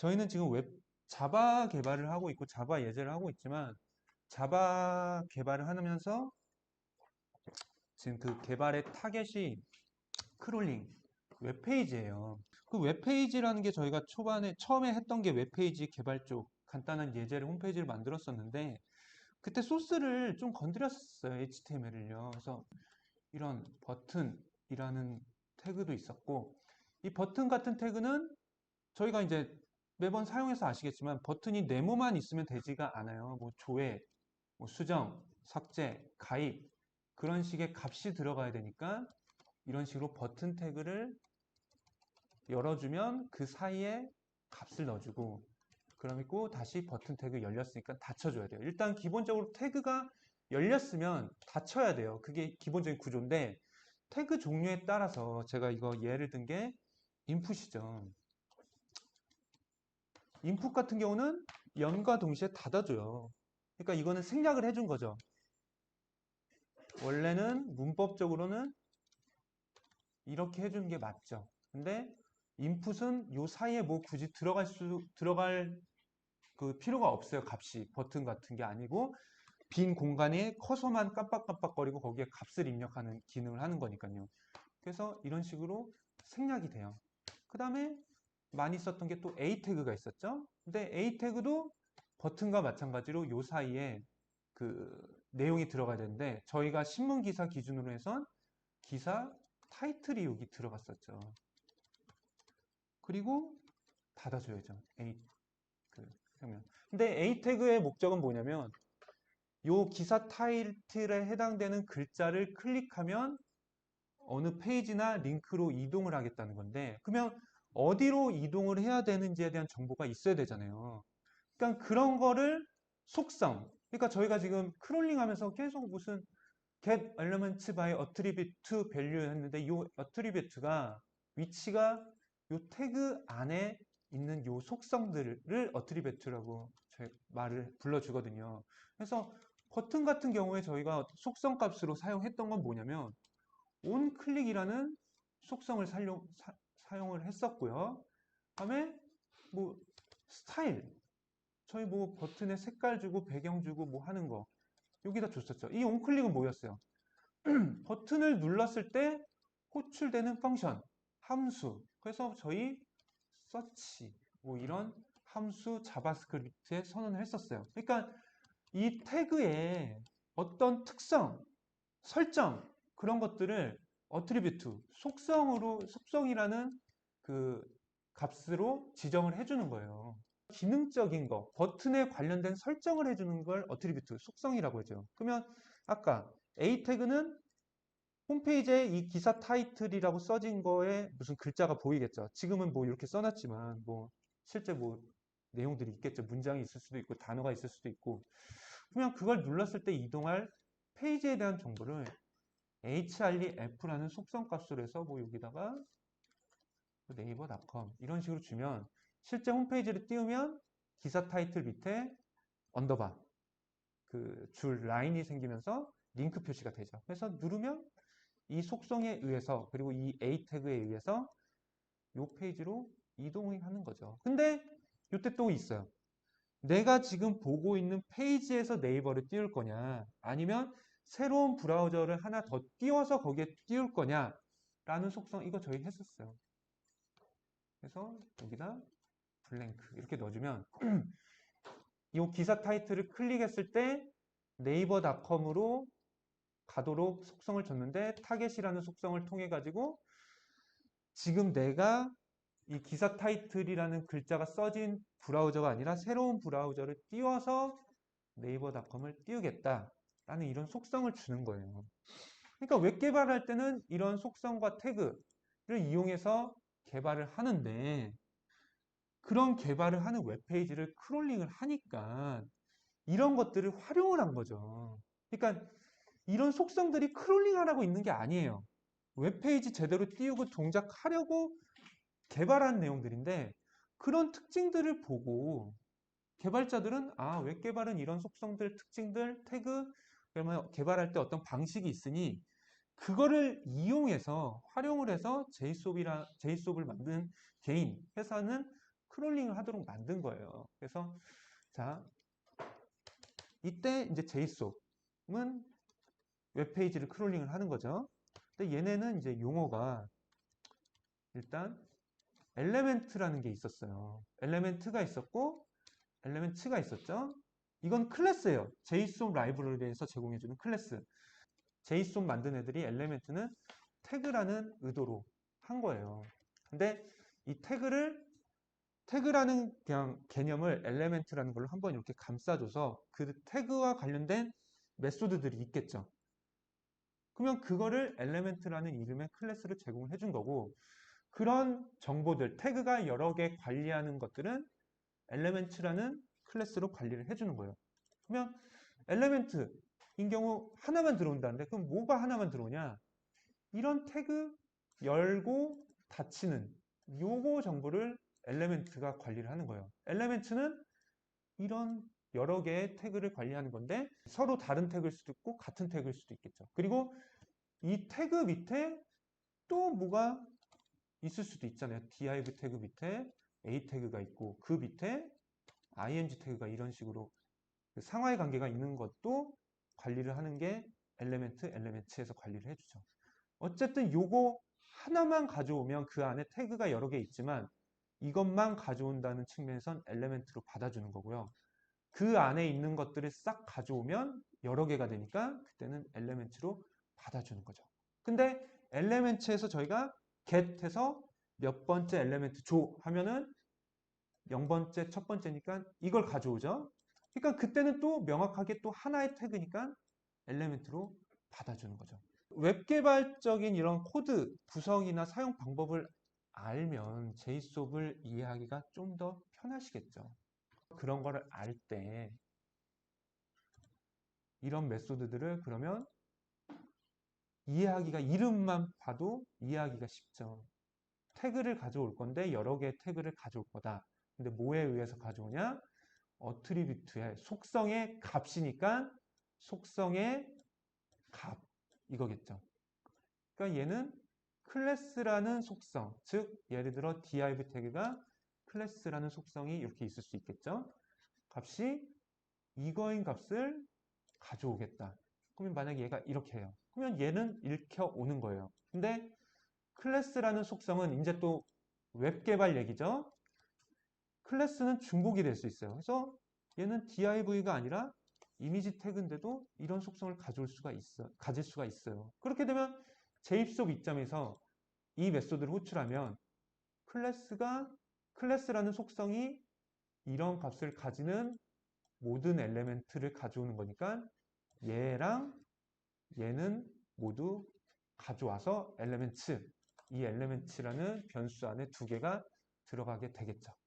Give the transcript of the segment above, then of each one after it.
저희는 지금 웹 자바 개발을 하고 있고 자바 예제를 하고 있지만 자바 개발을 하면서 지금 그 개발의 타겟이 크롤링 웹페이지예요. 그 웹페이지라는 게 저희가 초반에 처음에 했던 게 웹페이지 개발 쪽 간단한 예제를 홈페이지를 만들었었는데 그때 소스를 좀 건드렸었어요. HTML을요. 그래서 이런 버튼이라는 태그도 있었고 이 버튼 같은 태그는 저희가 이제 매번 사용해서 아시겠지만 버튼이 네모만 있으면 되지가 않아요. 뭐 조회, 뭐 수정, 삭제, 가입 그런 식의 값이 들어가야 되니까 이런 식으로 버튼 태그를 열어주면 그 사이에 값을 넣어주고 그러고 다시 버튼 태그 열렸으니까 닫혀줘야 돼요. 일단 기본적으로 태그가 열렸으면 닫혀야 돼요. 그게 기본적인 구조인데 태그 종류에 따라서 제가 이거 예를 든 게 인풋이죠. 인풋 같은 경우는 연과 동시에 닫아줘요. 그러니까 이거는 생략을 해준 거죠. 원래는 문법적으로는 이렇게 해주는 게 맞죠. 근데 인풋은 요 사이에 뭐 굳이 들어갈 수 들어갈 그 필요가 없어요. 값이 버튼 같은 게 아니고 빈 공간에 커서만 깜빡깜빡거리고 거기에 값을 입력하는 기능을 하는 거니까요. 그래서 이런 식으로 생략이 돼요. 그 다음에 많이 썼던 게 또 A 태그가 있었죠. 근데 A 태그도 버튼과 마찬가지로 요 사이에 그 내용이 들어가야 되는데 저희가 신문 기사 기준으로 해선 기사 타이틀이 여기 들어갔었죠. 그리고 닫아줘야죠. A 그 그러면 근데 A 태그의 목적은 뭐냐면 요 기사 타이틀에 해당되는 글자를 클릭하면 어느 페이지나 링크로 이동을 하겠다는 건데 그러면 어디로 이동을 해야 되는지에 대한 정보가 있어야 되잖아요. 그러니까 그런 거를 속성 그러니까 저희가 지금 크롤링 하면서 계속 무슨 get elements by attribute value 했는데 이 attribute가 위치가 요 태그 안에 있는 요 속성들을 attribute라고 말을 불러주거든요. 그래서 버튼 같은 경우에 저희가 속성 값으로 사용했던 건 뭐냐면 on 클릭이라는 속성을 사용, 사, 용을 했었고요. 다음에 뭐 스타일 저희 뭐 버튼에 색깔 주고 배경 주고 뭐 하는 거 여기다 줬었죠. 이 onClick은 뭐였어요? 버튼을 눌렀을 때 호출되는 펑션, 함수. 그래서 저희 서치 뭐 이런 함수 자바스크립트에 선언을 했었어요. 그러니까 이 태그에 어떤 특성, 설정 그런 것들을 어트리뷰트, 속성으로 속성이라는 그 값으로 지정을 해주는 거예요. 기능적인 거, 버튼에 관련된 설정을 해주는 걸 어트리뷰트, 속성이라고 하죠. 그러면 아까 A 태그는 홈페이지에 이 기사 타이틀이라고 써진 거에 무슨 글자가 보이겠죠. 지금은 뭐 이렇게 써놨지만 뭐 실제 뭐 내용들이 있겠죠. 문장이 있을 수도 있고 단어가 있을 수도 있고 그러면 그걸 눌렀을 때 이동할 페이지에 대한 정보를 href라는 속성 값으로 해서 뭐 여기다가 네이버닷컴 이런 식으로 주면 실제 홈페이지를 띄우면 기사 타이틀 밑에 언더바 그 줄 라인이 생기면서 링크 표시가 되죠. 그래서 누르면 이 속성에 의해서 그리고 이 A 태그에 의해서 이 페이지로 이동을 하는 거죠. 근데 이때 또 있어요. 내가 지금 보고 있는 페이지에서 네이버를 띄울 거냐 아니면 새로운 브라우저를 하나 더 띄워서 거기에 띄울 거냐 라는 속성 이거 저희 했었어요. 그래서 여기다 블랭크 이렇게 넣어주면 이 기사 타이틀을 클릭했을 때 네이버닷컴으로 가도록 속성을 줬는데 타겟이라는 속성을 통해 가지고 지금 내가 이 기사 타이틀이라는 글자가 써진 브라우저가 아니라 새로운 브라우저를 띄워서 네이버닷컴을 띄우겠다 라는 이런 속성을 주는 거예요. 그러니까 웹 개발할 때는 이런 속성과 태그를 이용해서 개발을 하는데 그런 개발을 하는 웹페이지를 크롤링을 하니까 이런 것들을 활용을 한 거죠. 그러니까 이런 속성들이 크롤링 하라고 있는 게 아니에요. 웹페이지 제대로 띄우고 동작하려고 개발한 내용들인데 그런 특징들을 보고 개발자들은 아, 웹 개발은 이런 속성들, 특징들, 태그 그러면 개발할 때 어떤 방식이 있으니 그거를 이용해서 활용을 해서 JSOP이라 JSOP을 만든 개인 회사는 크롤링을 하도록 만든 거예요. 그래서 자 이때 이제 JSON은 웹페이지를 크롤링을 하는 거죠. 근데 얘네는 이제 용어가 일단 엘레멘트라는 게 있었어요. 엘레멘트가 있었고 엘레멘츠가 있었죠. 이건 클래스예요. JSON 라이브러리에서 제공해주는 클래스. JSON 만든 애들이 엘레멘트는 태그라는 의도로 한 거예요. 근데 이 태그를 태그라는 그냥 개념을 엘레멘트라는 걸로 한번 이렇게 감싸줘서 그 태그와 관련된 메소드들이 있겠죠. 그러면 그거를 엘레멘트라는 이름의 클래스를 제공해 준 거고 그런 정보들, 태그가 여러 개 관리하는 것들은 엘레멘트라는 클래스로 관리를 해주는 거예요. 그러면 엘레멘트인 경우 하나만 들어온다는데 그럼 뭐가 하나만 들어오냐? 이런 태그 열고 닫히는 요거 정보를 엘레멘트가 관리를 하는 거예요. 엘레멘트는 이런 여러 개의 태그를 관리하는 건데 서로 다른 태그일 수도 있고 같은 태그일 수도 있겠죠. 그리고 이 태그 밑에 또 뭐가 있을 수도 있잖아요. div 태그 밑에 a 태그가 있고 그 밑에 ing 태그가 이런 식으로 그 상하의 관계가 있는 것도 관리를 하는 게 엘레멘트, 엘레멘트에서 관리를 해주죠. 어쨌든 요거 하나만 가져오면 그 안에 태그가 여러 개 있지만 이것만 가져온다는 측면에선 엘레멘트로 받아주는 거고요. 그 안에 있는 것들을 싹 가져오면 여러 개가 되니까 그때는 엘레멘트로 받아주는 거죠. 근데 엘레멘트에서 저희가 get해서 몇 번째 엘레멘트 줘 하면은 0번째 첫 번째니까 이걸 가져오죠. 그러니까 그때는 또 명확하게 또 하나의 태그니까 엘레멘트로 받아주는 거죠. 웹 개발적인 이런 코드 구성이나 사용 방법을 알면 JSON을 이해하기가 좀 더 편하시겠죠. 그런 거를 알 때 이런 메소드들을 그러면 이해하기가 이름만 봐도 이해하기가 쉽죠. 태그를 가져올 건데 여러 개의 태그를 가져올 거다. 근데 뭐에 의해서 가져오냐? 어트리뷰트의 속성의 값이니까 속성의 값 이거겠죠. 그러니까 얘는 클래스라는 속성, 즉 예를 들어 div 태그가 클래스라는 속성이 이렇게 있을 수 있겠죠. 값이 이거인 값을 가져오겠다. 그러면 만약에 얘가 이렇게 해요. 그러면 얘는 읽혀 오는 거예요. 근데 클래스라는 속성은 이제 또 웹 개발 얘기죠. 클래스는 중복이 될 수 있어요. 그래서 얘는 div가 아니라 이미지 태그인데도 이런 속성을 가져올 수가 있어, 가질 수가 있어요. 그렇게 되면 제입속 입장에서 이 메소드를 호출하면 클래스가 클래스라는 속성이 이런 값을 가지는 모든 엘레멘트를 가져오는 거니까 얘랑 얘는 모두 가져와서 엘레멘트 이 엘레멘트라는 변수 안에 두 개가 들어가게 되겠죠.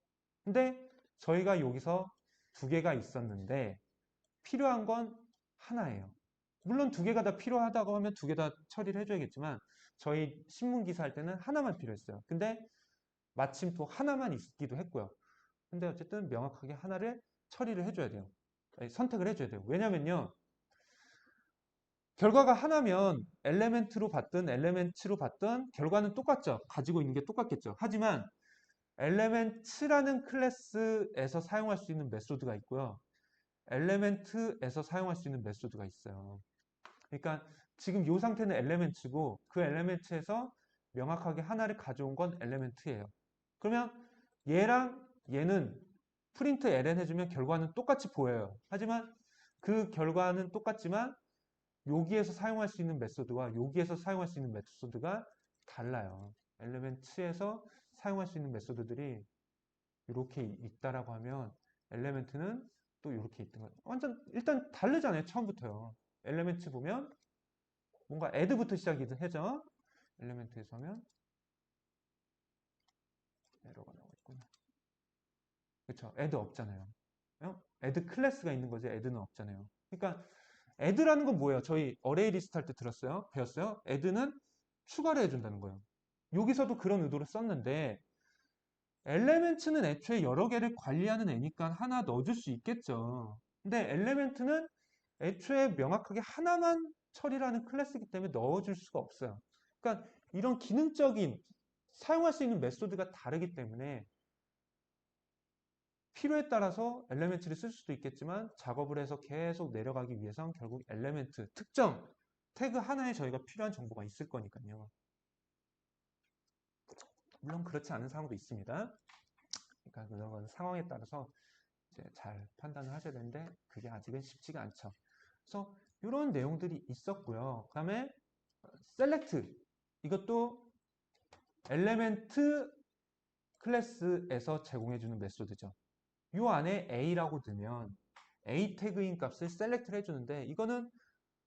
근데 저희가 여기서 두 개가 있었는데 필요한 건 하나예요. 물론 두 개가 다 필요하다고 하면 두 개 다 처리를 해줘야겠지만 저희 신문 기사 할 때는 하나만 필요했어요. 근데 마침 또 하나만 있기도 했고요. 근데 어쨌든 명확하게 하나를 처리를 해줘야 돼요. 선택을 해줘야 돼요. 왜냐면요. 결과가 하나면 엘레멘트로 받든 엘레멘트로 받든 결과는 똑같죠. 가지고 있는 게 똑같겠죠. 하지만 엘레멘트라는 클래스에서 사용할 수 있는 메소드가 있고요. 엘레멘트에서 사용할 수 있는 메소드가 있어요. 그러니까 지금 이 상태는 엘레멘트고 그 엘레멘트에서 명확하게 하나를 가져온 건 엘레멘트예요. 그러면 얘랑 얘는 프린트 ln 해주면 결과는 똑같이 보여요. 하지만 그 결과는 똑같지만 여기에서 사용할 수 있는 메소드와 여기에서 사용할 수 있는 메소드가 달라요. 엘레멘트에서 사용할 수 있는 메소드들이 이렇게 있다라고 하면 엘레멘트는 또 이렇게 있던 거예요. 완전 일단 다르잖아요. 처음부터요. 엘레멘트 보면 뭔가 add부터 시작이든 해죠. 엘레멘트에서 하면 에러가 나오고 있구나. 그쵸? add 없잖아요. 어? add 클래스가 있는 거지 add는 없잖아요. 그러니까 add라는 건 뭐예요? 저희 어레이 리스트 할 때 들었어요? 배웠어요? add는 추가를 해준다는 거예요. 여기서도 그런 의도를 썼는데 엘레멘트는 애초에 여러 개를 관리하는 애니까 하나 넣어줄 수 있겠죠. 근데 엘레멘트는 애초에 명확하게 하나만 처리라는 클래스이기 때문에 넣어줄 수가 없어요. 그러니까 이런 기능적인 사용할 수 있는 메소드가 다르기 때문에 필요에 따라서 엘레멘트를 쓸 수도 있겠지만 작업을 해서 계속 내려가기 위해선 결국 엘레멘트, 특정 태그 하나에 저희가 필요한 정보가 있을 거니까요. 물론 그렇지 않은 상황도 있습니다. 그러니까 그런 건 상황에 따라서 이제 잘 판단을 하셔야 되는데 그게 아직은 쉽지가 않죠. 그래서 이런 내용들이 있었고요. 그 다음에 셀렉트 이것도 엘레멘트 클래스에서 제공해주는 메소드죠. 이 안에 A라고 넣으면 A 태그인 값을 셀렉트를 해주는데 이거는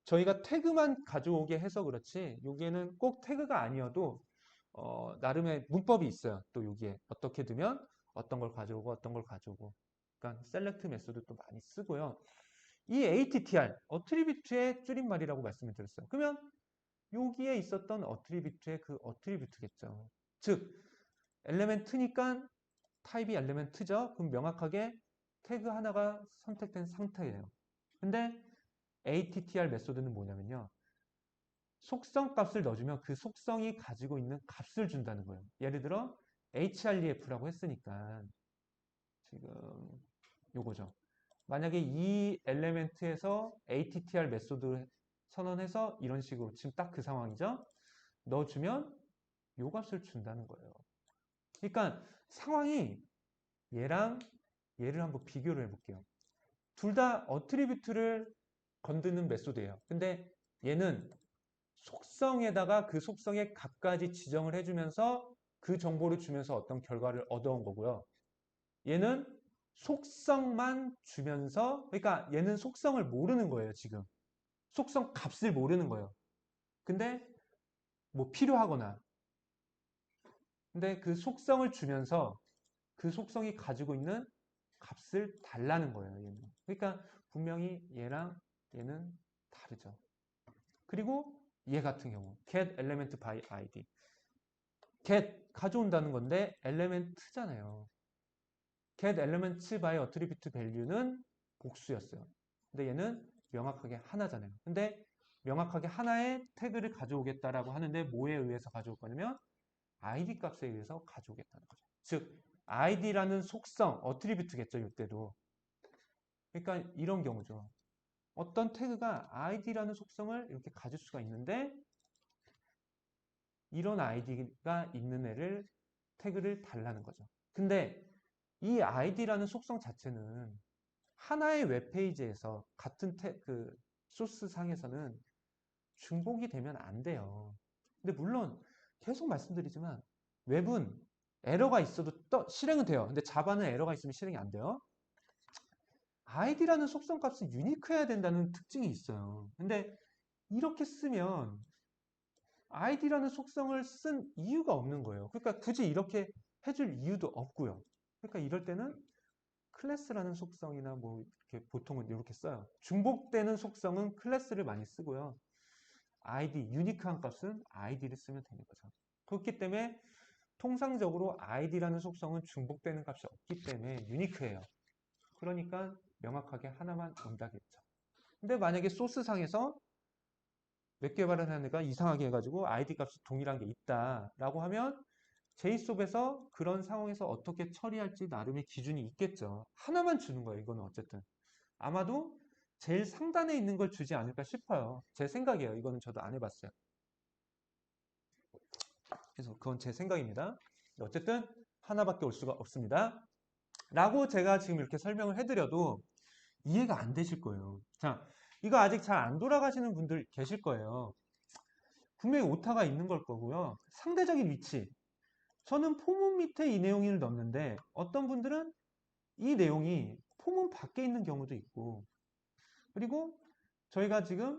저희가 태그만 가져오게 해서 그렇지 여기에는 꼭 태그가 아니어도 어, 나름의 문법이 있어요. 또 여기에 어떻게 두면 어떤 걸 가져오고 어떤 걸 가져오고 그러니까 셀렉트 메소드도 많이 쓰고요. 이 ATTR, 어트리뷰트의 줄임말이라고 말씀을 드렸어요. 그러면 여기에 있었던 어트리뷰트의 그 어트리뷰트겠죠. 즉, 엘레멘트니까 타입이 엘레멘트죠. 그럼 명확하게 태그 하나가 선택된 상태예요. 근데 ATTR 메소드는 뭐냐면요. 속성 값을 넣어주면 그 속성이 가지고 있는 값을 준다는 거예요. 예를 들어 href라고 했으니까 지금 요거죠. 만약에 이 엘레멘트에서 attr 메소드 선언해서 이런 식으로 지금 딱 그 상황이죠. 넣어주면 요 값을 준다는 거예요. 그러니까 상황이 얘랑 얘를 한번 비교를 해볼게요. 둘 다 어트리뷰트를 건드는 메소드예요. 근데 얘는 속성에다가 그 속성의 값까지 지정을 해주면서 그 정보를 주면서 어떤 결과를 얻어온 거고요. 얘는 속성만 주면서 그러니까 얘는 속성을 모르는 거예요, 지금. 속성 값을 모르는 거예요. 근데 뭐 필요하거나 근데 그 속성을 주면서 그 속성이 가지고 있는 값을 달라는 거예요, 얘는. 그러니까 분명히 얘랑 얘는 다르죠. 그리고 얘 같은 경우 get element by id get 가져온다는 건데 element잖아요. get elements by attribute value는 복수였어요. 근데 얘는 명확하게 하나잖아요. 근데 명확하게 하나의 태그를 가져오겠다라고 하는데 뭐에 의해서 가져올 거냐면 id 값에 의해서 가져오겠다는 거죠. 즉 id라는 속성, 어트리뷰트겠죠, 이때도. 그러니까 이런 경우죠. 어떤 태그가 id라는 속성을 이렇게 가질 수가 있는데 이런 id가 있는 애를 태그를 달라는 거죠. 근데 이 id라는 속성 자체는 하나의 웹페이지에서 같은 태, 그 소스 상에서는 중복이 되면 안 돼요. 근데 물론 계속 말씀드리지만 웹은 에러가 있어도 떠, 실행은 돼요. 근데 자바는 에러가 있으면 실행이 안 돼요. Id라는 속성 값은 유니크해야 된다는 특징이 있어요. 근데 이렇게 쓰면 id라는 속성을 쓴 이유가 없는 거예요. 그러니까 굳이 이렇게 해줄 이유도 없고요. 그러니까 이럴 때는 클래스라는 속성이나 뭐 이렇게 보통은 이렇게 써요. 중복되는 속성은 클래스를 많이 쓰고요. id, 유니크한 값은 id를 쓰면 되는 거죠. 그렇기 때문에 통상적으로 id라는 속성은 중복되는 값이 없기 때문에 유니크해요. 그러니까 명확하게 하나만 온다겠죠. 근데 만약에 소스상에서 몇 개발을 하는 애가 이상하게 해가지고 id 값이 동일한 게 있다라고 하면 JSOP에서 그런 상황에서 어떻게 처리할지 나름의 기준이 있겠죠. 하나만 주는 거예요. 이거는 어쨌든. 아마도 제일 상단에 있는 걸 주지 않을까 싶어요. 제 생각이에요. 이거는 저도 안 해봤어요. 그래서 그건 제 생각입니다. 어쨌든 하나밖에 올 수가 없습니다. 라고 제가 지금 이렇게 설명을 해드려도 이해가 안 되실 거예요. 자, 이거 아직 잘 안 돌아가시는 분들 계실 거예요. 분명히 오타가 있는 걸 거고요. 상대적인 위치. 저는 포문 밑에 이 내용을 넣었는데 어떤 분들은 이 내용이 포문 밖에 있는 경우도 있고 그리고 저희가 지금